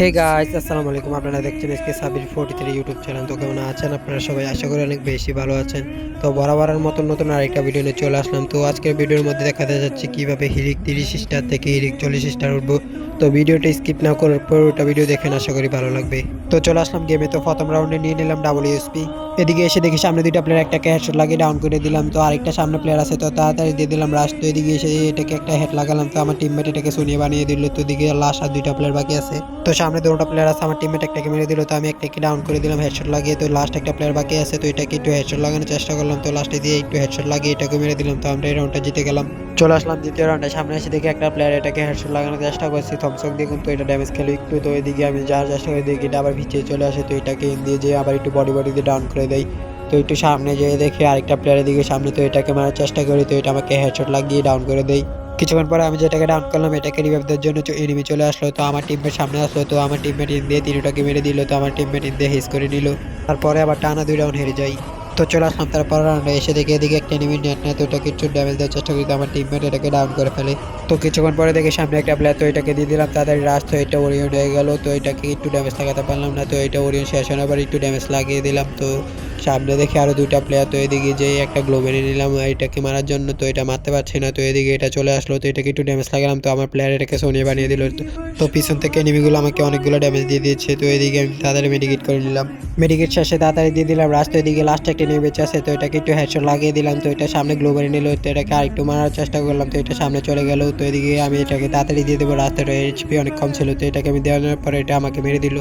Hey guys আসসালামু আলাইকুম আপনারা দেখছেন SK Sabir forty three YouTube channel তো কেমন আছেন আপনারা সবাই? আশা করি অনেক বেশি ভালো আছেন। তো বরাবরের মতন নতুন আরেকটা ভিডিও নিয়ে চলে আসলাম। তো আজকের ভিডিওর মধ্যে দেখাতে যাচ্ছে কীভাবে হিরিক তিরিশ স্টার থেকে হিরিক চল্লিশ স্টার উঠবো। তো ভিডিওটা স্কিপ না করার পুরোটা ভিডিও দেখেন, আশা করি ভালো লাগবে। তো চলে আসলাম গেমে তো প্রথম রাউন্ডে নিয়ে নিলাম ডাবল ইউএসপি এদিকে এসে দেখি সামনে দুইটা প্লেয়ার একটাকে হেডশট লাগিয়ে ডাউন করে দিলাম। তো আরেকটা সামনে প্লেয়ার আছে, তো তাড়াতাড়ি দিয়ে দিলাম রাশ তো এদিকে এসে এটাকে একটা হেড লাগালাম। তো আমার টিমমেট এটাকে শুনিয়ে বানিয়ে দিল। তো এদিকে লাস্ট আর দুইটা প্লেয়ার বাকি আছে। তো সামনে দুটো প্লেয়ার আছে, আমার টিমমেট একটাকে মেরে দিল, তো আমি একটাকে ডাউন করে দিলাম হেডশট লাগিয়ে, তো লাস্ট একটা প্লেয়ার বাকি আছে, তো এটাকে একটু হেডশট লাগানোর চেষ্টা করলাম, তো লাস্টে দিয়ে একটু হেডশট লাগিয়ে এটাকে মেরে দিলাম, তো আমরা এই রাউন্ডটা জিতে গেলাম। চলে আসলাম দ্বিতীয় রাউন্ডে সামনে এসে দেখি একটা প্লেয়ার এটাকে হেডশট লাগানোর চেষ্টা করছি থমসক দিয়ে কিন্তু এটা ড্যামেজ খেলো একটু, তো এদিকে আমি যাওয়ার চেষ্টা করে দেখি, এটা আবার ভিজিয়ে চলে আসে, তো এটাকে দিয়ে যে আবার একটু বডি বডি দিয়ে ডাউন করে দেয়। তো একটু সামনে যেয়ে দেখি আরেকটা প্লেয়ারের দিকে সামনে তো এটাকে মারার চেষ্টা করি, তো এটা আমাকে হেডশট লাগিয়ে ডাউন করে দেয়। কিছুক্ষণ পরে আমি যেটাকে ডাউন করলাম এটাকে রিভাইভ দেওয়ার জন্য এনিমি চলে আসলো। তো আমার টিমের সামনে আসলো, তো আমার টিমমেট ইন দিয়ে তিনটাকে মেরে দিল, তো আমার টিমমেট ইন দিয়ে হিস করে নিল। তারপরে আবার টানা দুই রাউন্ড হেরে যাই। তো চলে আসলাম তারপর রাউন্ডে এসে দেখে এদিকে একটা এনিমি নেট নেয় তো ওটাকে একটু ড্যামেজ দেওয়ার চেষ্টা করি, তো আমার টিমমেট এটাকে ডাউন করে ফেলে। তো কিছুক্ষণ পরে দেখে সামনে একটা প্লেয়ার তো এটাকে দিয়ে দিলাম তাড়াতাড়ি রাস তো এটা ওরিয়ন হয়ে গেল, তো এটাকে একটু ড্যামেজ লাগাতে পারলাম না, তো এটা ওরিয়ন শেষ হয়ে আবার একটু ড্যামেজ লাগিয়ে দিলাম, তো সামনে দেখে আরও দুইটা প্লেয়ার তো এদিকে যে একটা গ্লো মেরে নিলাম এটাকে মারার জন্য, তো এটা মারতে পারছি না, তো এদিকে এটা চলে আসলো, তো এটাকে একটু ড্যামেজ লাগালাম, তো আমার প্লেয়ার এটাকে সোনিয়ে বানিয়ে দিল, তো পিছন থেকে এনিমিগুলো আমাকে অনেকগুলো ড্যামেজ দিয়ে দিয়েছে, তো এদিকে আমি তাড়াতাড়ি মেডিকেট করে নিলাম। মেডিকেট শেষে তাড়াতাড়ি দিয়ে দিলাম রাস্তা এদিকে লাস্ট একটা এনিমি বেঁচে আছে, তো এটাকে একটু হেডশট লাগিয়ে দিলাম, তো এটা সামনে গ্লো মেরে নিল, তো এটাকে আরেকটু মারার চেষ্টা করলাম, তো এটা সামনে চলে গেল তো এদিকে আমি এটাকে তাড়াতাড়ি দিয়ে দেবো। রাস্তাটা এইচপি অনেক কম ছিল, তো এটাকে আমি দেওয়ানোর পরে এটা আমাকে মেরে দিল।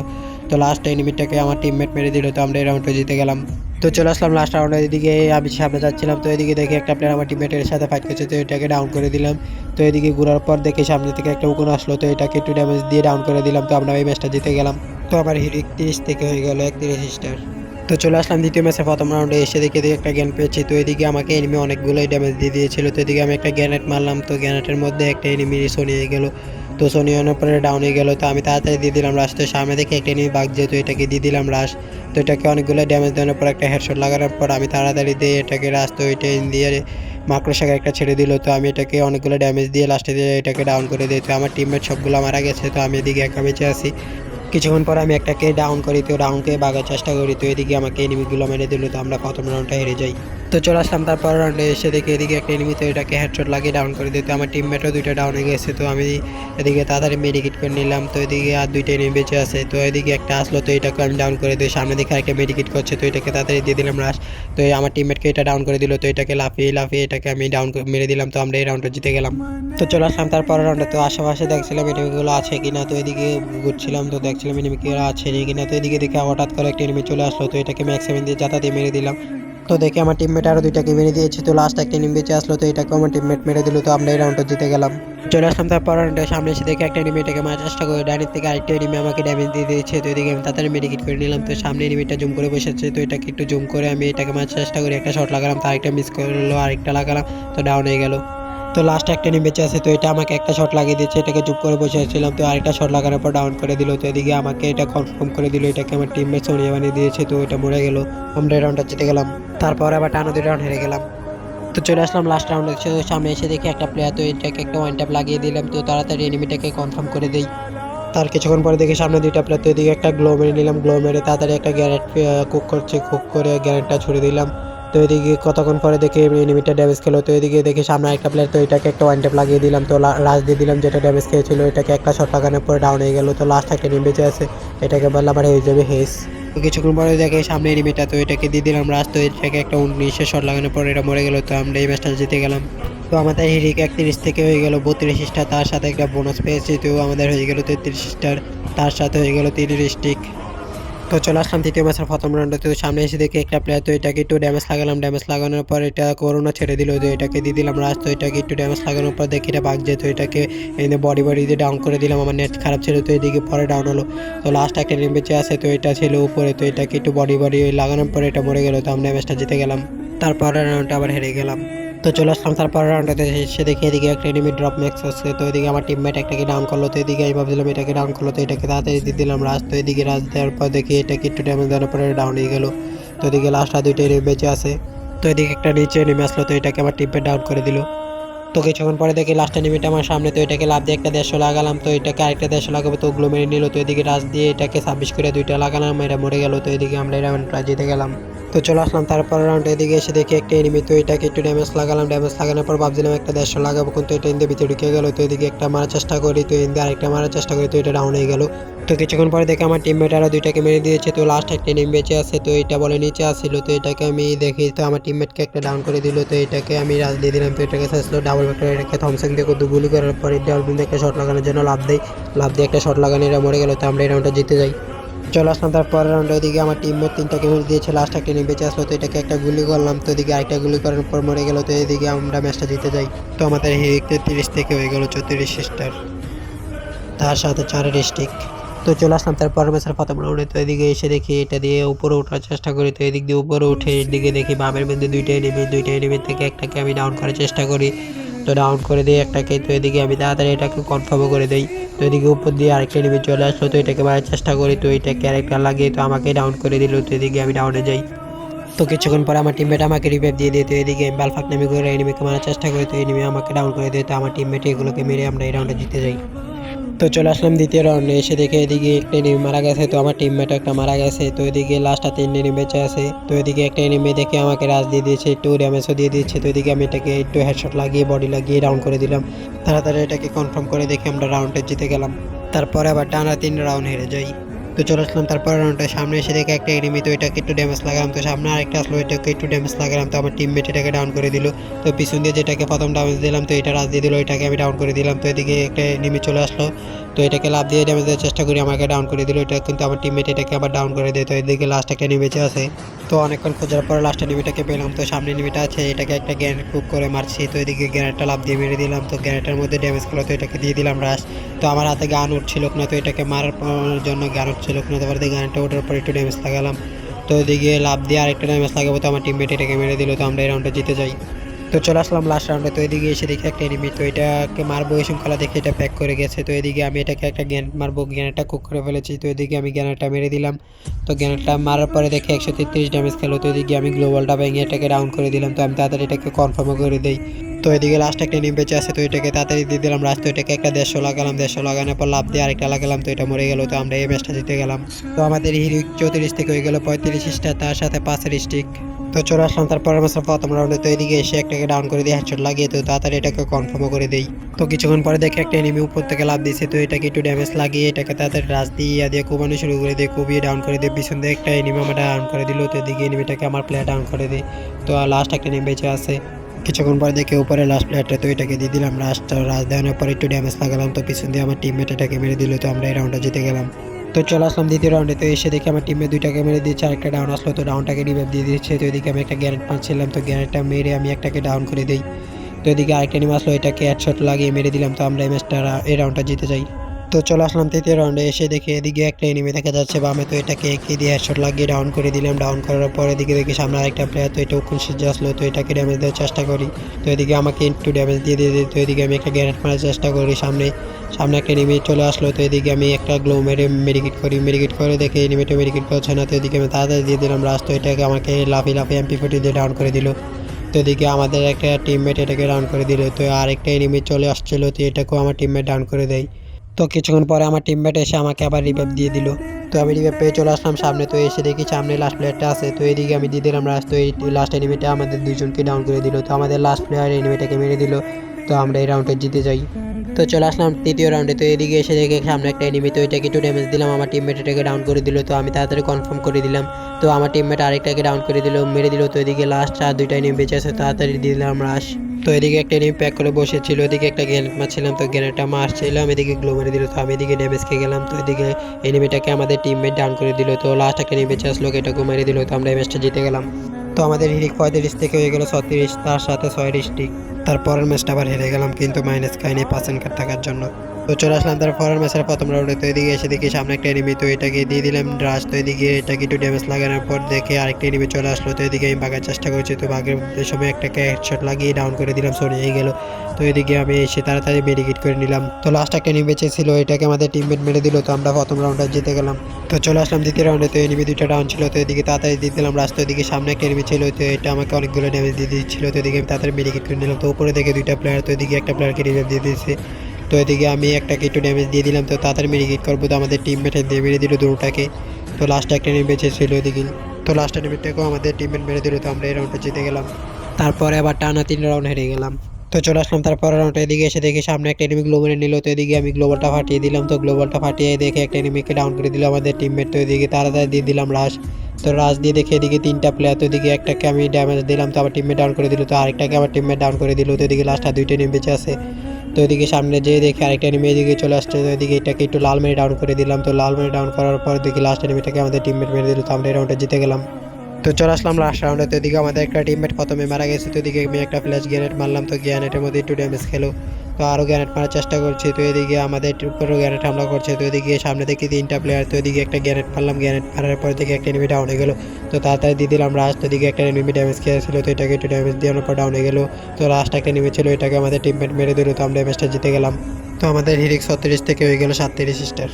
তো লাস্ট এনিমিটাকে আমার টিমমেট মেরে দিল, তো আমরা এই রাউন্ডটা জিতে গেলাম। তো চলে আসলাম লাস্ট রাউন্ডে এদিকে আমি সামনে যাচ্ছিলাম, তো এদিকে দেখে একটা প্লেয়ার আমার টিমমেটের সাথে ফাইট করছে, তো এটাকে ডাউন করে দিলাম। তো এদিকে ঘোরার পর দেখে সামনে থেকে একটা উকুন আসলো, তো এটাকে একটু ড্যামেজ দিয়ে ডাউন করে দিলাম। তো আমরা এই ম্যাচটা জিতে গেলাম। তো আমার হিরো একত্রিশ থেকে হয়ে গেল একত্রিশ স্টার তো চলে আসলাম দ্বিতীয় ম্যাচে, প্রথম রাউন্ডে এসে দেখে দেখে একটা জ্ঞান পেয়েছি। তো এদিকে আমাকে এনিমি অনেকগুলোই ড্যামেজ দিয়ে দিয়েছিল। তো এদিকে আমি একটা গ্যানেট মারলাম। তো গ্যানেটের মধ্যে একটা এনিমি সনিয়ে গেল। তো সনিয়ানোর পরে ডাউন হয়ে গেল। তো আমি তাড়াতাড়ি দিয়ে দিলাম রাশ তো সামনে দেখে একটা এনিমি বাঘ যেহেতু এটাকে দিয়ে দিলাম রাশ তো এটাকে অনেকগুলো ড্যামেজ দেওয়ার পর একটা হেডশট লাগানোর পর আমি তাড়াতাড়ি দিয়ে এটাকে রাশ তো ওইটা দিয়ে মাকড়সাকে একটা ছেড়ে দিল। তো আমি এটাকে অনেকগুলো ড্যামেজ দিয়ে লাস্টে দিয়ে এটাকে ডাউন করে দিই। তো আমার টিমমেট সবগুলো মারা গেছে। তো আমি এদিকে একা বেঁচে আছি। কিছুক্ষণ পর আমি একটাকে ডাউন করি, তো ডাউনকে বাগার চেষ্টা করি, তো এদিকে আমাকে এনিমিগুলো মেরে দিল, তো আমরা প্রথম রাউন্ডটা হেরে যাই। তো চলে আসলাম তারপর রাউন্ডে এসে দেখি এদিকে একটা এনিমি তো এটাকে হেডশট লাগিয়ে ডাউন করে দিই তো আমার টিমমেটও দুইটা ডাউন হয়ে গেছে, তো আমি এদিকে তাড়াতাড়ি মেডিকেট করে নিলাম। তো এদিকে আর দুইটা এনিমি বেঁচে আছে, তো এদিকে একটা আসলো, তো এটাকে আমি ডাউন করে দিই সামনে দেখে একটা মেডিকেট করছে, তো এটাকে তাড়াতাড়ি দিয়ে দিলাম রাশ তো আমার টিমমেটকে এটা ডাউন করে দিল, তো এটাকে লাফিয়ে লাফিয়ে এটাকে আমি ডাউন মেরে দিলাম, তো আমরা এই রাউন্ডটা জিতে গেলাম। তো চলে আসলাম তারপর রাউন্ডে তো আশেপাশে দেখছিলাম এনিমিগুলো আছে কিনা, তো এদিকে ঘুরছিলাম, তো দেখছিলাম এনিমি কেউ আছে কিনা, তো এদিকে দেখে হঠাৎ করে একটা এনিমি চলে আসলো, তো এটাকে ম্যাক্সিমাম দিয়ে যাতা দিয়ে মেরে দিলাম। তো দেখে আমার টিমমেট আরও দুইটাকে মেরে দিয়েছে। তো লাস্ট একটা নিম বেঁচে আসলো, তো এটাকে আমার টিমমেট মেরে দিল। তো আমরা এই রাউন্ডটা জিতে গেলাম। চলে আসলাম তারপর রাউন্ডটা সামনে এসে দেখে একটা নিমে এটাকে মারার চেষ্টা করে। ডাইনের থেকে আরেকটা নিমে আমাকে ড্যামেজ দিয়ে দিয়েছে। তো এদিকে আমি তাড়াতাড়ি মেডিকেট করে নিলাম। তো সামনে নিমেটা জুম করে বসেছে। তো এটাকে একটু জুম করে আমি এটাকে মারার চেষ্টা করি। একটা শট লাগালাম, তো আরেকটা মিস করল, আরেকটা লাগালাম, তো ডাউন হয়ে গেল। তো লাস্ট একটা নিয়ে বেঁচে আছে, তো এটা আমাকে একটা শট লাগিয়ে দিচ্ছে এটাকে চুপ করে বসে ছিলাম তো আরেকটা শট লাগানোর পর ডাউন করে দিল, তো এদিকে আমাকে এটা কনফার্ম করে দিল, এটাকে আমার টিমমেট সোনিয়া বানিয়ে দিয়েছে, তো এটা মরে গেল, আমরা রাউন্ডটা জিতে গেলাম, তারপর আবার টানো দুই রাউন্ড হেরে গেলাম। তো চলে আসলাম লাস্ট রাউন্ডে সামনে এসে দেখি একটা প্লেয়ার তো এটাকে একটা ওয়ান ট্যাপ লাগিয়ে দিলাম, তো তাড়াতাড়ি এনিমিটাকে কনফার্ম করে দিই। তার কিছুক্ষণ পরে দেখি সামনে দুইটা প্লেয়ার তো এদিকে একটা গ্লো মেরে নিলাম গ্লো মেরে তাড়াতাড়ি একটা গ্যারেট কুক করছে কুক করে গ্যারেটটা ছুড়ে দিলাম। তো এদিকে কতক্ষণ পরে দেখে এনিমিটা ড্যামেজ খেলো। তো এদিকে দেখে সামনে একটা প্লেয়ার তো এটাকে একটা ওয়ান ট্যাপ লাগিয়ে দিলাম। তো লাস্ট দিয়ে দিলাম যেটা ড্যামেজ খেয়েছিল, এটাকে একটা শট লাগানোর পরে ডাউন হয়ে গেল। তো লাস্ট একটা এনিমি বেঁচে আছে, এটাকে বললাম আবার হয়ে যাবে হেস তো কিছুক্ষণ পরে দেখে সামনে এনিমিটা তো এটাকে দিয়ে দিলাম রাজ তো এটাকে একটা উনিশে শট লাগানোর পর এটা মরে গেলো। তো আমরা এই ম্যাচটা জিতে গেলাম। তো আমাদের হিরিক একত্রিশ থেকে হয়ে গেল বত্রিশ স্টার তার সাথে একটা বোনাস পেয়েছি, তো আমাদের হয়ে গেলো তেত্রিশ স্টার তার সাথে হয়ে গেলো তিরিশ স্টিক তো চলে আসলাম তৃতীয় ম্যাচের প্রথম রাউন্ডে তো সামনে এসে দেখি একটা প্লেয়ার তো এটাকে একটু ড্যামেজ লাগালাম। ড্যামেজ লাগানোর পর এটা করোনা ছেড়ে দিল, তো এটাকে দিয়ে দিলাম রাজ তো এটাকে একটু ড্যামেজ লাগানোর পর দেখি এটা বাঘ যেত এটাকে এনে বডি বডি দিয়ে ডাউন করে দিলাম, আমার নেট খারাপ ছিল, তো এদিকে পরে ডাউন হলো। তো লাস্ট একটা নেম বেঁচে আছে, তো এটা ছিল উপরে, তো এটাকে একটু বডি বডি লাগানোর পরে এটা মরে গেল। তো আমরা ম্যাচটা জিতে গেলাম। তারপরে রাউন্ডটা আবার হেরে গেলাম। তো চলে আসলাম, তারপর রাউন্ডে এসে দেখি এদিকে একটা এনিমি ড্রপ ম্যাক্স হচ্ছে তো এদিকে আমার টিমমেট একটাকে ডাউন করল, তো এদিকে আমি ভাবছিলাম এটাকে ডাউন করল, তো এটাকে তাড়াতাড়ি দিয়ে দিলাম রাজ তো এদিকে রাজ দেওয়ার পর দেখি এটাকে একটু ড্যামেজ দেওয়ার পরে ডাউন হয়ে গেল। তো এদিকে লাস্ট আর দুইটা এনিমি বেঁচে আছে, তো এদিকে একটা নিচে নেমে আসলো, তো এটাকে আমার টিমমেট ডাউন করে দিল। তো কিছুক্ষণ পরে দেখি লাস্ট এনিমিটা আমার সামনে, তো এটাকে লাভ দিয়ে একটা দেড়শো লাগালাম, তো এটাকে আরেকটা দেড়শো লাগাবো, তো ওগুলো মেরে নিল, তো এদিকে রাজ দিয়ে এটাকে ছাব্বিশ করে দুইটা লাগালাম এটা মরে গেল, তো এদিকে আমরা এটা জিতে গেলাম। তো চলে আসলাম তারপর রাউন্ড এদিকে এসে দেখি একটা এনিমি তো এটাকে একটু ড্যামেজ লাগালাম ড্যামেজ লাগানোর পর ভাবছিলাম একটা দেড়শো লাগাবো, কিন্তু এটা ইন্দে ভিতরে ঢুকে গেল। তো এদিকে একটা মারার চেষ্টা করি, তো ইন্দে আরেকটা মারার চেষ্টা করি, তো এটা ডাউন হয়ে গেল। তো কিছুক্ষণ পরে দেখে আমার টিমমেট আরও দুইটাকে মেরে দিয়েছে, তো লাস্ট একটা এনিমি বেঁচে আছে, তো এটা বলে নিচে আসছিল তো এটাকে আমি দেখি, তো আমার টিমমেটকে একটা ডাউন করে দিল, তো এটাকে আমি রাজ দিয়ে দিলাম, তো এটাকে চাইছিল ডাবল ভেক্টর এটাকে থমসেন দিয়ে কত গুলি করার পরে ডাবল একটা শট লাগানোর জন্য লাভ দেয় লাভ দিয়ে একটা শট লাগানো, এরা মরে গেল, তো আমরা এই রাউন্ডটা জিতে যাই। চলে আসলাম তারপরের রাউন্ডে ওইদিকে আমার টিমমেট তিনটাকে মেরে দিয়েছে লাস্ট একটা নিয়ে বেঁচে আসলো, তো এটাকে একটা গুলি করলাম, তো এদিকে আরেকটা গুলি করার পর মরে গেল, তো এদিকে আমরা ম্যাচটা জিতে যাই। তো আমাদের হিরিকতে তিরিশ থেকে হয়ে গেল চৌত্রিশ স্টার তার সাথে চার ডিস্ট্রিক্ট তো চলে আসলাম তারপর ম্যাচের প্রথম রাউন্ডে তো এদিকে এসে দেখি এটা দিয়ে উপরে ওঠার চেষ্টা করি, তো এদিক দিয়ে উপরে উঠে এদিকে দেখি বামের মধ্যে দুইটা এনিমি দুইটা এনিমি থেকে একটাকে আমি ডাউন করার চেষ্টা করি। তো ডাউন করে দিই একটাকে, তো এদিকে আমি তাড়াতাড়ি এটাকে কনফার্ম করে দিই। তো এদিকে উপর দিয়ে আরেকটা এনিমি চলে আসলো, তো এটাকে মারার চেষ্টা করি, তো এটাকে আরেকটা লাগিয়ে তো আমাকে ডাউন করে দিল, তো এদিকে আমি ডাউনে যাই। তো কিছুক্ষণ পরে আমার টিমমেট আমাকে রিভাইভ দিয়ে দিয়ে, তো এদিকে আমি বালফাক নেমে করে এনিমিকে মারার চেষ্টা করি, তো এনিমি আমাকে ডাউন করে দিয়ে, তো আমার টিমমেট এগুলোকে মেরে আমরা এই রাউন্ডে জিতে যাই। তো চলে আসলাম দ্বিতীয় রাউন্ডে এসে দেখে এদিকে একটা এনিমি মারা গেছে, তো আমার টিমমেট একটা মারা গেছে। তো এদিকে লাস্টটা তিন এনিমি বেঁচে আছে। তো এদিকে একটা এনিমি দেখে আমাকে রাজ দিয়ে দিয়েছে, একটু ড্যামেজও দিয়ে দিচ্ছে তো এদিকে আমি এটাকে একটু হেডশট লাগিয়ে বডি লাগিয়ে রাউন্ড করে দিলাম। তাড়াতাড়ি এটাকে কনফার্ম করে দেখে আমরা রাউন্ডে জিতে গেলাম। তারপরে আবার টানা তিন রাউন্ড হেরে যাই। তো চলে আসলাম তারপর রাউন্ডটা সামনে এসে দেখে একটা এনিমি তো এটাকে একটু ড্যামেজ লাগালাম। তো সামনে আরেকটা আসলো, এটাকে একটু ড্যামেজ লাগালাম। তো আমার টিমমেট এটাকে ডাউন করে দিল। তো পিছন দিয়ে যেটাকে প্রথম ড্যামেজ দিলাম, তো এটা রাজ দিয়ে দিল, এটাকে আমি ডাউন করে দিলাম। তো এদিকে একটা এনিমি চলে আসলো। তো এটাকে লাভ দিয়ে ড্যামেজ দেওয়ার চেষ্টা করি, আমাকে ডাউন করে দিল। এটা কিন্তু আমার টিমমেট এটাকে আবার ডাউন করে দেয়। তো এদিকে লাস্ট একটা নেমেছে আছে। তো অনেকক্ষণ খোঁজার পর লাস্ট এনিমিটাকে পেলাম। তো সামনে এনিমিটা আছে, এটাকে একটা গ্যানেট কুক করে মারছি। তো এদিকে গ্যানেটটা লাভ দিয়ে মেরে দিলাম। তো গ্যানেটের মধ্যে ড্যামেজ করল তো এটাকে দিয়ে দিলাম রাশ তো আমার হাতে গান উঠছিল না তো এটাকে মারার জন্য গান উঠছিল না তারপরে গানটা ওঠার পর একটু ড্যামেজ লাগালাম। তো এদিকে লাভ দিয়ে আরেকটা ড্যামেজ লাগাবো, তো আমার টিমমেট এটাকে মেরে দিল। তো আমরা এই রাউন্ডে জিতে যাই। তো চলে আসলাম লাস্ট রাউন্ডে তো এদিকে এসে দেখি একটা এনিমি তো এটাকে মারবো এই শৃঙ্খলা দেখে এটা প্যাক করে গেছে। তো এদিকে আমি এটাকে একটা গ্যানেট মারবো গ্যানেটটা কুক করে ফেলেছি। তো এদিকে আমি গ্যানেটটা মেরে দিলাম। তো গ্যানেটটা মারার পরে দেখে একশো তেত্রিশ ড্যামেজ খেলো। তো এদিকে আমি গ্লোবালটা ভেঙে এটাকে ডাউন করে দিলাম। তো আমি তাড়াতাড়ি এটাকে কনফার্মও করে দিই। তো এদিকে লাস্ট একটা এনিমি বেঁচে আছে। তো এটাকে তাড়াতাড়ি দিয়ে দিলাম। লাস্ট তো এটাকে একটা দেড়শো লাগালাম। দেড়শো লাগানোর পর লাভ দিয়ে আরেকটা লাগালাম। তো এটা মরে গেল। তো আমরা এই ম্যাচটা জিতে গেলাম। তো আমাদের হিরো চৌত্রিশ থেকে হয়ে গেলো। পঁয়ত্রিশ স্টার তার সাথে পাঁচের স্টিক তো চলে আসলাম তারপরে মাসের প্রথম রাউন্ডে তো এদিকে এসে একটাকে ডাউন করে দিয়ে হেডশট লাগিয়ে তো তাড়াতাড়ি এটাকে কনফার্মও করে দেই। তো কিছুক্ষণ পরে দেখে একটা এনিমি উপর থেকে লাভ দিয়েছে তো এটাকে একটু ড্যামেজ লাগিয়ে এটাকে তাড়াতাড়ি রাজ দিয়ে দিয়ে কোবানো শুরু করে দিয়ে কুবিয়ে ডাউন করে দিয়ে পিছন দিয়ে একটা এনিমি আমার ডাউন করে দিল। তো এদিকে এনিমিটাকে আমার প্লেয়ার ডাউন করে দিই। তো লাস্ট একটা এনিমি বেঁচে আছে। কিছুক্ষণ পরে দেখে উপরে লাস্ট প্লেয়ারটা তো এটাকে দিয়ে দিলাম। লাস্ট রাজ দেওয়ানোর পরে একটু ড্যামেজ লাগালাম। তো পিছন দিয়ে আমার টিমমেট এটাকে মেরে দিল। তো আমরা এই রাউন্ডটা জিতে গেলাম। তো চলে আসলাম দ্বিতীয় রাউন্ডে তো এসে দেখি আমার টিমে দুইটাকে মেরে দিয়েছে, আরেকটা ডাউন আসলো, তো ডাউনটাকে রিভাইভ দিয়ে দিচ্ছে তো এদিকে আমি একটা গ্যারেট পাচ্ছিলাম তো গ্যারেটটা মেরে আমি একটাকে ডাউন করে দিই। তো এদিকে আরেকটা নিম আসলো, এটাকে হেডশট লাগিয়ে মেরে দিলাম, তো আমরা এই ম্যাচটা এই রাউন্ডটা জিতে যাই। তো চলে আসলাম তৃতীয় রাউন্ডে এসে দেখি এদিকে একটা এনিমি দেখা যাচ্ছে বামে, তো এটাকে একে দিয়ে হেডশট লাগিয়ে ডাউন করে দিলাম। ডাউন করার পর এদিকে দেখি সামনে আরেকটা প্লেয়ার তো এটা উকুন সিজে আসলো, তো এটাকে ড্যামেজ দেওয়ার চেষ্টা করি। তো এদিকে আমাকে একটু ড্যামেজ দিয়ে দিয়ে তো এদিকে আমি একটা গ্যারেট মারার চেষ্টা করি সামনে। সামনে একটা এনিমি চলে আসলো, তো এদিকে আমি একটা গ্লো মেরে মেডিকেট করি মেডিকেট করে দেখে এনিমিটা মেডিকেট করছে না, তো এদিকে আমি তাড়াতাড়ি দিয়ে দিলাম রাস্তা এটাকে আমাকে লাফি লাফি এমপি ফোর্টি দিয়ে ডাউন করে দিল। তো এদিকে আমাদের একটা টিমমেট এটাকে ডাউন করে দিল, তো আরেকটা এনিমি চলে আসছিল, তো এটাকেও আমার টিমমেট ডাউন করে দেয়। তো কিছুক্ষণ পরে আমার টিমমেট এসে আমাকে আবার রিভাইভ দিয়ে দিল। তো আমি রিভাইভ পেয়ে চলে আসলাম সামনে, তো এসে দেখি সামনে লাস্ট প্লেয়ারটা আছে, তো এদিকে আমি দিয়ে দিলাম রাস্তা এই লাস্ট এনিমিটা আমাদের দুজনকে ডাউন করে দিল, তো আমাদের লাস্ট প্লেয়ার এনিমিটাকে মেরে দিল, তো আমরা এই রাউন্ডে জিতে যাই। তো চলে আসলাম তৃতীয় রাউন্ডে তো এদিকে এসে দেখে সামনে একটা এনিমি তো এটাকে একটু ড্যামেজ দিলাম, আমার টিমমেট এটাকে ডাউন করে দিল। তো আমি তাড়াতাড়ি কনফার্ম করে দিলাম। তো আমার টিমমেট আরেকটাকে ডাউন করে দিল, মেরে দিল। তো এদিকে লাস্ট আর দুইটা এনিমি বেঁচে আছে, তাড়াতাড়ি দিলাম রাশ তো এদিকে একটা এনিমি প্যাক করে বসেছিল, এদিকে একটা গ্যানেট মারছিলাম, তো গ্যানেটটা মারছিলাম, এদিকে গ্লো মেরে দিল। তো আমি এদিকে ড্যামেজ খেয়ে গেলাম, তো এদিকে এনিমিটাকে আমাদের টিমমেট ডাউন করে দিল। তো লাস্ট একটা এনিমি বেঁচে আসলো এটাকে মেরে দিল। তো আমরা এই ম্যাচটা জিতে গেলাম। তো আমাদের হিরিক পঁয়ত্রিশ থেকে হয়ে গেল ছত্রিশ, তার সাথে ছয় ডিস্ট্রিক্ট তারপরের ম্যাচটা আবার হেরে গেলাম কিন্তু মাইনাস খাইনি কার্ড থাকার জন্য। তো চলে আসলাম তার পরের ম্যাচের প্রথম রাউন্ডে তো এদিকে এসে দেখি সামনে একটা এনিমি তো এটাকে দিয়ে দিলাম রাশ তো এদিকে এটাকে একটু ড্যামেজ লাগানোর পর দেখে আরেকটা এনিমি চলে আসলো। তো এদিকে আমি বাগার চেষ্টা করছি, তো বাঘের সময় একটাকে হেডশট লাগিয়ে ডাউন করে দিলাম, সরে হয়ে গেল। তো এদিকে আমি এসে তাড়াতাড়ি মেডিকেট করে নিলাম। তো লাস্ট একটা এনিমি ছিল এটাকে আমাদের টিমমেট মেরে দিল, তো আমরা প্রথম রাউন্ডে জিতে গেলাম। তো চলে আসলাম দ্বিতীয় রাউন্ডে তো এনিমি দুইটা ডাউন ছিল, তো এদিকে তাড়াতাড়ি দিয়ে দিলাম রাস্তা এদিকে সামনে একটা এনিমি ছিল, তো এটা আমাকে অনেকগুলো ড্যামেজ দিয়ে দিচ্ছিল তো এদিকে আমি তাড়াতাড়ি মেডিকেট করে নিলাম। তো উপরে দেখে দুইটা প্লেয়ার তো এদিকে একটা প্লেয়ারকে রিভাইভ দিয়ে দিয়েছে। তো এদিকে আমি একটু ড্যামেজ দিয়ে দিলাম, তো তাড়াতাড়ি মেডিকেট করব। তো আমাদের টিমমেটে দিয়ে মেরে দিল দুটাকে। তো লাস্ট একটা বেঁচে ছিল এদিকে। তো লাস্ট এনিমিটাকেও আমাদের টিমমেট মেরে দিল, তো আমরা এই রাউন্ডটা জিতে গেলাম। তারপরে আবার টানা তিন রাউন্ড হেরে গেলাম। তো চলে আসলাম তারপরে রাউন্ডে এদিকে এসে দেখি সামনে একটা এনিমি গ্লোবাল নিল, তো এদিকে আমি গ্লোবালটা ফাটিয়ে দিলাম। তো গ্লোবালটা ফাটিয়ে দেখে একটা এনিমিকে ডাউন করে দিল আমাদের টিমমেট তো এদিকে তাড়াতাড়ি দিয়ে দিলাম রাশ তো রাশ দিয়ে দেখে এদিকে তিনটা প্লেয়ার তো এদিকে একটাকে আমি ড্যামেজ দিলাম, তো আবার টিমমেট ডাউন করে দিল। তো আরেকটাকে আবার টিমমেট ডাউন করে দিল, তো এদিকে লাস্টটা দুইটা এনিমি বেঁচে আছে। তো এদিকে সামনে যেয়ে দেখে আরেকটা এনিমি এদিকে চলে আসছে। তো এদিকে এটাকে একটু লাল মেরে ডাউন করে দিলাম। তো লাল মেরে ডাউন করার পর দেখি লাস্ট এনিমিটাকে আমাদের টিমমেট মেরে দিল। তো আমরা এই রাউন্ডে জিতে গেলাম। তো চলে আসলাম লাস্ট রাউন্ডে তো এদিকে আমাদের একটা টিমমেট প্রথমে মারা গেছে। তো এদিকে আমি একটা ফ্ল্যাশ গ্যানেট মারলাম। তো গ্যানেটের মধ্যে একটু ড্যামেজ খেলো। তো আরও গ্যানেট মারার চেষ্টা করছি, তো এদিকে আমাদের উপরেও গ্যানেট হামলা করছে, তো এদিকে সামনে দেখি তিনটা প্লেয়ার তো এদিকে একটা গ্যানেট মারলাম, গ্যানেট মারার পর দেখি একটা এনিমি ডাউন হয়ে গেলো। তো তাড়াতাড়ি দিয়ে দিলাম রাস্ট এদিকে একটা এনিমি ড্যামেজ খেয়েছিল, তো এটাকে একটু ড্যামেজ দেওয়ার পর ডাউন হয়ে গেলো। তো লাস্ট একটা এনিমি ছিল, এটাকে আমাদের টিমমেট মেরে দিল, তো আমরা ম্যাচটা জিতে গেলাম। তো আমাদের হিরিক ছত্রিশ থেকে হয়ে গেলো সাতত্রিশ স্টার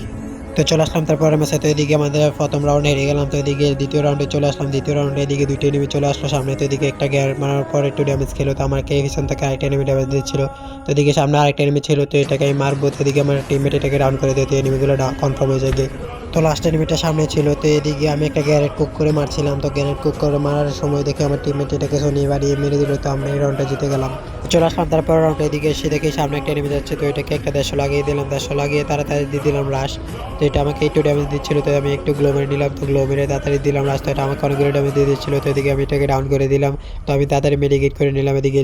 তো চলে আসলাম, তারপরে ম্যাচে সাথে এদিকে আমাদের প্রথম রাউন্ডে হেরে গেলাম, তো এদিকে দ্বিতীয় রাউন্ডে চলে আসলাম, দ্বিতীয় রাউন্ডে এদিকে দুইটা এনিমি চলে আসলো, সামনে তো এদিকে একটা গ্যার মারার পর একটু ড্যামেজ খেলো, তো আমার কে পিছন থেকে আরেকটা এনিমি ড্যামেজ দিচ্ছিল, তো এদিকে সামনে আরেকটা এনিমি ছিল, তো এটাকে আমি মারবো, তো এদিকে আমার টিমমেট এটাকে রাউন্ড করে দিতে এনিমিগুলো কনফার্ম হয়ে যায়। তো লাস্ট এনিমিটা সামনে ছিল, তো এদিকে আমি একটা গ্যারেট কুক করে মারছিলাম। তো গ্যারেট কুক করে মারার সময় দেখে আমার টিমমেট এটাকে শনিয়ে বাড়িয়ে মেরে দিল, তো আমরা এই রাউন্ডটা জিতে গেলাম। চলে আসলাম, তারপর রাউন্ডে এদিকে এসে দেখে সামনে একটা এনিমি যাচ্ছে, তো এটাকে একটা দেড়শো লাগিয়ে দিলাম, দেড়শো লাগিয়ে তাড়াতাড়ি দিয়ে দিলাম রাশ তো এটা আমাকে একটু ড্যামেজ দিচ্ছিল, তো আমি একটু গ্লো মেরে নিলাম, তো গ্লো মেরে তাড়াতাড়ি দিলাম রাশ তো এটা আমাকে অনেকগুলো ড্যামেজ দিয়ে দিচ্ছিল তো এদিকে আমি এটাকে ডাউন করে দিলাম। তো আমি তাড়াতাড়ি মেডিকেট করে নিলাম এদিকে।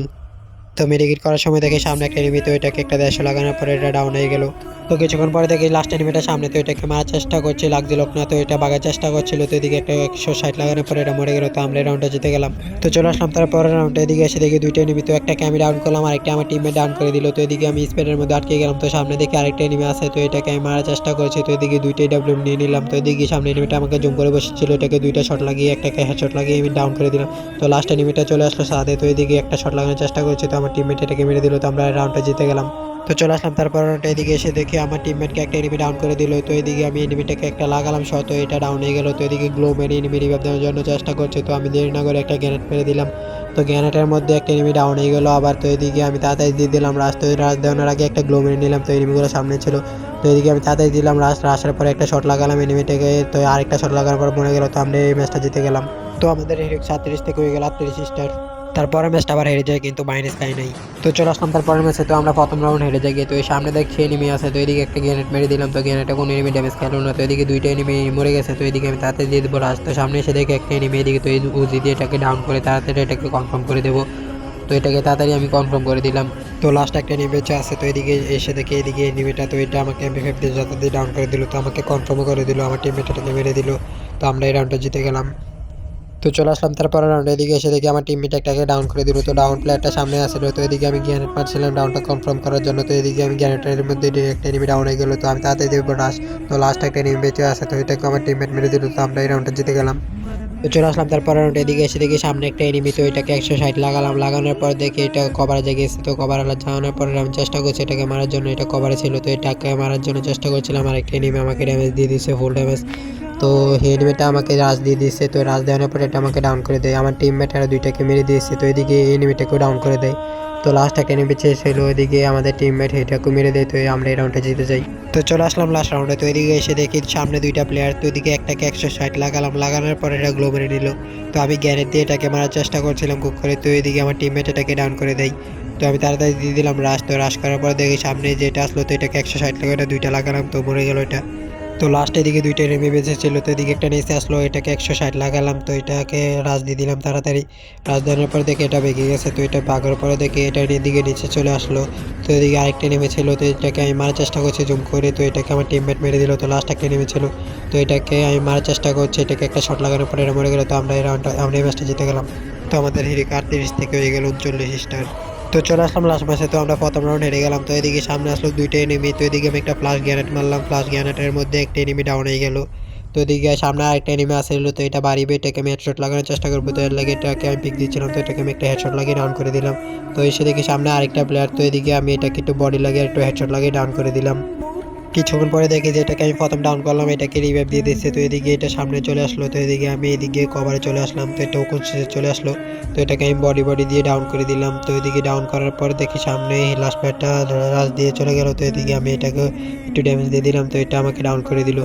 তো মেডিকেট করার সময় দেখে সামনে একটা এনিমি তো এটাকে একটা দেড়শো লাগানোর পরে এটা ডাউন হয়ে গেল। তো কিছুক্ষণ পরে দেখি লাস্ট এনিমিটা সামনে, তো এটাকে মারার চেষ্টা করছে লাগছিল না, তো এটা বাগার চেষ্টা করছিল, তো এদিকে একটা একশো ষাট লাগানোর পরে এটা মরে গেল, তো আমরা রাউন্ডে জিতে গেলাম। তো চলে আসলাম তারপরে রাউন্ডে এদিকে এসে দেখি দুইটা এনিমি তো একটাকে আমি ডাউন করলাম আরেকটা আমার টিমে ডাউন করে দিল, তো এদিকে আমি স্পেডের মধ্যে আটকে গেলাম, তো সামনে দেখি আরেকটা এনিমি আছে, তো এটাকে আমি মারার চেষ্টা করছি, তো এদিকে দুইটাই ডাব্লিউ নিয়ে নিলাম, তো এদিকে সামনে এনিমিটা আমাকে জুম করে বসেছিল, এটাকে দুইটা শট লাগিয়ে, একটাকে হেডশট লাগিয়ে আমি ডাউন করে দিলাম। তো লাস্ট এনিমিটা চলে আসলো সাথে তো এদিকে একটা শট লাগানোর চেষ্টা করছি, তো আমার টিমমেট এটাকে মেরে দিল, তো আমরা রাউন্ডটা জিতে গেলাম। তো চলে আসলাম, তারপর রাউন্ডটা এদিকে এসে দেখি আমার টিমমেটকে একটা এনিমি ডাউন করে দিল। তো এদিকে আমি এনিমিটাকে একটা লাগালাম শত এটা ডাউন হয়ে গেল। তো এদিকে গ্লো মেরে এনিমি রিভাইভ দেওয়ার জন্য চেষ্টা করছে, তো আমি দেরি না করে একটা গ্যানেট মেরে দিলাম। তো গ্যানেটের মধ্যে একটা এনিমি ডাউন হয়ে গেল আবার, তো এদিকে আমি তাড়াতাড়ি দিয়ে দিলাম রাস্তা রাস দেওয়ানোর আগে একটা গ্লো মেরে নিলাম, তো এনিমিগুলো সামনে ছিল। তো এদিকে আমি তাড়াতাড়ি দিলাম রাস আসার পরে একটা শট লাগালাম এনিমিটাকে তো আরেকটা শট লাগানোর পর মনে গেল তো আমরা এই ম্যাচটা জিতে গেলাম। তো আমাদের সাতত্রিশ থেকে হয়ে গেল আটত্রিশ স্টার তারপরে ম্যাচটা আবার হেরে যায়, কিন্তু মাইনাস খাই নাই। তো চলে আসলাম তারপরের ম্যাচে, তো আমরা প্রথম রাউন্ড হেরে যাই তো এই সামনে দেখছি এনিমি আছে। তো এদিকে একটা গ্রেনেড মেরে দিলাম। তো গ্রেনেডে কোনো এনিমি ড্যামেজ খেলো না। তো এদিকে দুইটা এনিমি মরে গেছে। তো এদিকে আমি তাড়াতাড়ি দিয়ে দেবো রাজ তো সামনে এসে দেখে একটা এনিমি এদিকে। তো এই উজি দিয়ে এটাকে ডাউন করে তাড়াতাড়ি এটাকে কনফার্ম করে দেবো। তো এটাকে তাড়াতাড়ি আমি কনফার্ম করে দিলাম। তো লাস্ট একটা বেঁচে আছে। তো এদিকে এসে দেখে, এদিকে এনিমিটা তো এটা আমাকে এমপি ফাইভ দিয়ে ডাউন করে দিল, তো আমাকে কনফার্মও করে দিল। আমার টিমমেটটাকে মেরে দিল। তো আমরা এই রাউন্ডটা জিতে গেলাম। তো চলে আসলাম তারপরে রাউন্ডে এদিকে এসে দেখি আমার টিমমেট একটাকে ডাউন করে দিল। তো ডাউন প্লেয়ারটা সামনে আসছিল তো এদিকে আমি গ্যানেট মারছিলাম ডাউনটা কনফার্ম করার জন্য। তো এদিকে আমি গ্যানেটের মধ্যে একটা এনিমি ডাউন হয়ে গেলো। তো আমি তাড়াতাড়ি দেবো রাস তো লাস্ট একটা এনিমি বেঁচে আছে। তো এটাকে আমার টিমমেট মেরে দিল। তো আমরা এই রাউন্ডটা জিতে গেলাম। তো চলে আসলাম তারপর রাউন্ডে এদিকে এসে দেখি সামনে একটা এনিমি তো এটাকে একশো ষাট লাগালাম। লাগানোর পর দেখি এটা কভারে জেগে এসে তো কভার আলা পরে আমি চেষ্টা করছি এটাকে মারার জন্য। এটা কভারে ছিল। তো এটাকে মারার জন্য চেষ্টা করছিলাম। আর একটা এনিমি আমাকে ড্যামেজ দিয়ে দিয়েছে। ফুল ড্যামেজ তো হেলমেটটা আমাকে রাজ দিয়ে দিয়েছে, তো রাজ দেওয়ানোর পরে এটা আমাকে ডাউন করে দেয়। আমার টিমমেট আর দুইটাকে মেরে দিয়েছে, তো এদিকে এনিমিটাকেও ডাউন করে দেয়। তো লাস্ট একটা এনিমি ছিল ওইদিকে আমাদের টিমমেট হেটাকেও মেরে দেয়, তো আমরা এই রাউন্ডে জিতে যাই। তো চলে আসলাম লাস্ট রাউন্ডে তো এদিকে এসে দেখি সামনে দুইটা প্লেয়ার তো এদিকে একটাকে একশো ষাট লাগালাম, লাগানোর পরে এটা গ্লো মেরে নিল। তো আমি গ্যানেট দিয়ে এটাকে মারার চেষ্টা করছিলাম কুক করে, তো এদিকে আমার টিমমেট এটাকে ডাউন করে দেয়। তো আমি তাড়াতাড়ি দিয়ে দিলাম রাশ তো রাশ করার পর দেখি সামনে যেটা আসলো, তো এটাকে একশো ষাট লাগা দুইটা লাগালাম, তো মরে গেল এটা। তো লাস্টের দিকে দুইটা নেমে বেঁচেছিল, তো এদিকে একটা নিচে আসলো, এটাকে একশো ষাট লাগালাম, তো এটাকে রাজ দিয়ে দিলাম তাড়াতাড়ি। রাজ দেওয়ার পরে দেখে এটা বেঁকে গেছে, তো এটা বাঘার পরে দেখে এটা এদিকে নিচে চলে আসলো। তো এদিকে আরেকটা নেমেছিল, তো এটাকে আমি মারার চেষ্টা করছি জুম করে, তো এটাকে আমার টিমমেট মেরে দিল, তো লাস্ট একটা নেমেছিল। তো এটাকে আমি মারার চেষ্টা করছি, এটাকে একটা শট লাগানোর পরে এটা মরে গেলো, তো আমরা এই রাউন্ডটা আমরা এই ম্যাচটা জিতে গেলাম। তো আমাদের হিরিক আটত্রিশ থেকে হয়ে গেল উনচল্লিশ স্টার তো চলে আসলাম লাস্ট ম্যাচে তো আমরা প্রথম রাউন্ড হেরে গেলাম। তো এদিকে সামনে আসলো দুইটা এনিমি তো এদিকে আমি একটা ফ্লাশ গ্যানেট মারলাম। ফ্লাশ গ্যানেটের মধ্যে একটা এনিমি ডাউন হয়ে গেল। তো এদিকে সামনে আরেকটা এনিমি আসছিল তো এটা বাড়িবে এটাকে আমি হেডশট লাগানোর চেষ্টা করব। তো এর লাগে এটাকে আমি পিক দিচ্ছিলাম, তো এটাকে আমি একটা হেডশট লাগিয়ে ডাউন করে দিলাম। তো এসে দেখি সামনে আরেকটা প্লেয়ার তো এদিকে আমি এটাকে একটু বডি লাগিয়ে একটু হেডশট লাগিয়ে ডাউন করে দিলাম। কিছুক্ষণ পরে দেখি যে এটাকে আমি প্রথম ডাউন করলাম, এটাকে রিভাইভ দিয়ে দিচ্ছে। তো এদিকে এটা সামনে চলে আসলো, তো এদিকে আমি এদিকে কভারে চলে আসলাম, তো এটা ওখান চলে আসলো। তো এটাকে আমি বডি বডি দিয়ে ডাউন করে দিলাম। তো এদিকে ডাউন করার পর দেখি সামনে লাস্ট প্যাডটা রাজ দিয়ে চলে গেল। তো এদিকে আমি এটাকে একটু ড্যামেজ দিয়ে দিলাম, তো এটা আমাকে ডাউন করে দিল।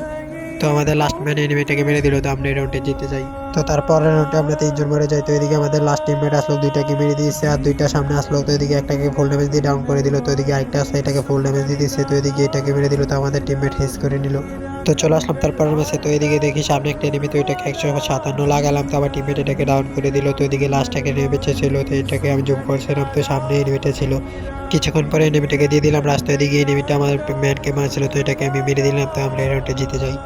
তো আমাদের লাস্ট ম্যান এনিমিটাকে মেরে দিল, তো আমরা এই রাউন্ডে জিতে যাই তো তারপরের রাউন্ডে আমরা তিনজন মরে যাই, তো এদিকে আমাদের লাস্ট টিমমেট আসলো, দুইটাকে মেরে দিয়েছে, আর দুইটা সামনে আসলো, তো এদিকে একটাকে ফুল ড্যামেজ দিয়ে ডাউন করে দিল, তো এদিকে আরেকটা আসলো, এটাকে ফুল ড্যামেজ দিয়ে দিচ্ছে তো এদিকে এটাকে মেরে দিল, তো আমাদের টিমমেট হেস করে নিল। তো চলে আসলাম তারপর ম্যাচে তো এদিকে দেখি সামনে একটা এনিমি তো এটাকে একশো সাতান্ন লাগালাম, তো আমার টিমমেট এটাকে ডাউন করে দিল, তো এদিকে লাস্টটাকে নেমেছে ছিল, তো এটাকে আমি জুম করছিলাম, তো সামনে এনিমিটা ছিল। কিছুক্ষণ পরে এনিমিটাকে দিয়ে দিলাম রাস্তায় দিকে এনিমিটা আমার ম্যানকে মারছিল, তো এটাকে আমি মেরে দিলাম, তো আমরা এই রাউন্ডে জিতে যাই।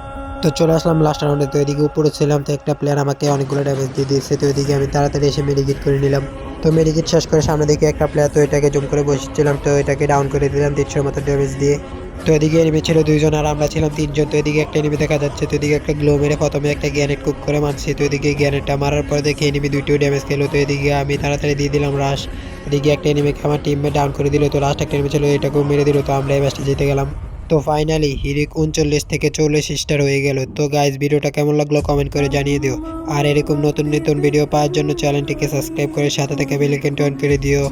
তো চলে আসলাম লাস্ট রাউন্ডে তো এদিকে উপরে ছিলাম, তো একটা প্লেয়ার আমাকে অনেকগুলো ড্যামেজ দিয়ে দিয়েছে। তো এদিকে আমি তাড়াতাড়ি এসে মেডিকেট করে নিলাম। তো মেডিকেট শেষ করে সামনে দিকে একটা প্লেয়ার তো এটাকে জুম করে বসেছিলাম, তো এটাকে ডাউন করে দিলাম তিনশোর মতো ড্যামেজ দিয়ে। তো এদিকে এনিমি ছিল দুইজন আর আমরা ছিলাম তিনজন। তো এদিকে একটা এনিমি দেখা যাচ্ছে, তো এদিকে একটা গ্লো মেরে প্রথমে একটা গ্যানেট কুক করে মারছি। তো এদিকে গ্যানেটটা মারার পরে দেখে এনিমি দুইটিও ড্যামেজ খেলো। তো এদিকে আমি তাড়াতাড়ি দিয়ে দিলাম রাশ এদিকে একটা এনিমিকে আমার টিমে ডাউন করে দিল। তো লাস্ট একটা এনিমি ছিল, এটাকেও মেরে দিল। তো আমরা এই ম্যাচটা জিতে গেলাম। তো ফাইনালি হিরিক উনচল্লিশ থেকে চল্লিশ স্টার হয়ে গেল। তো গাইজ ভিডিওটা কেমন লাগল কমেন্ট করে জানিয়ে দিও। আর এরকম নতুন নতুন ভিডিও পাওয়ার জন্য চ্যানেলটিকে সাবস্ক্রাইব করে সাথে থেকে বেলিকেন অন করে দিও।